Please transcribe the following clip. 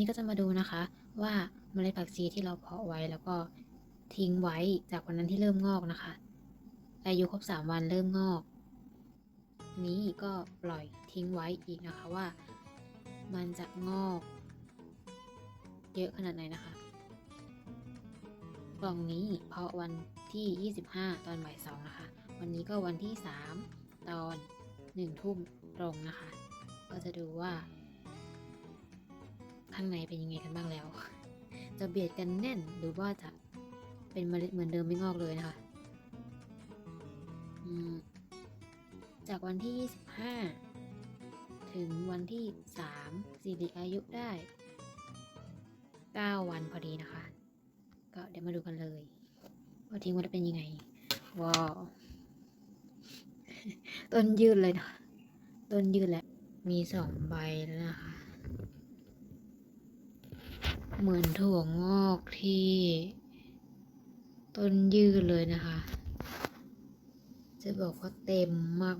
นี้ก็จะมาดูนะคะ ว่าเมล็ดผักชีที่เราเพาะไว้แล้วก็ทิ้งไว้จากวันนั้นที่เริ่มงอกนะคะอายุครบสามวันเริ่มงอก นี้ก็ปล่อยทิ้งไว้อีกนะคะว่า มันจะงอก เยอะขนาดไหนนะคะ กล่องนี้เพาะวันที่ 25 ตอนบ่ายสองนะคะ วันนี้ก็วันที่ 3 ตอน1ทุ่มตรงนะคะ ก็จะดูว่า ข้างในเป็นยังไงกันบ้างแล้ว จะเบียดกันแน่นหรือว่าจะเป็นเมล็ดเหมือนเดิมไม่งอกเลยนะคะจากวันที่ 25 ถึงวันที่ 3 สิริอายุได้ 9 วันพอดีนะคะ ก็เดี๋ยวมาดูกันเลยว่าทิ้งไว้แล้วเป็นยังไง ว้าว ต้นยืดเลยนะ ต้นยืดแล้ว มีสองใบแล้วนะคะ เหมือนถั่วงอกที่ ต้นยืดเลยนะคะ จะบอกว่าเต็มมาก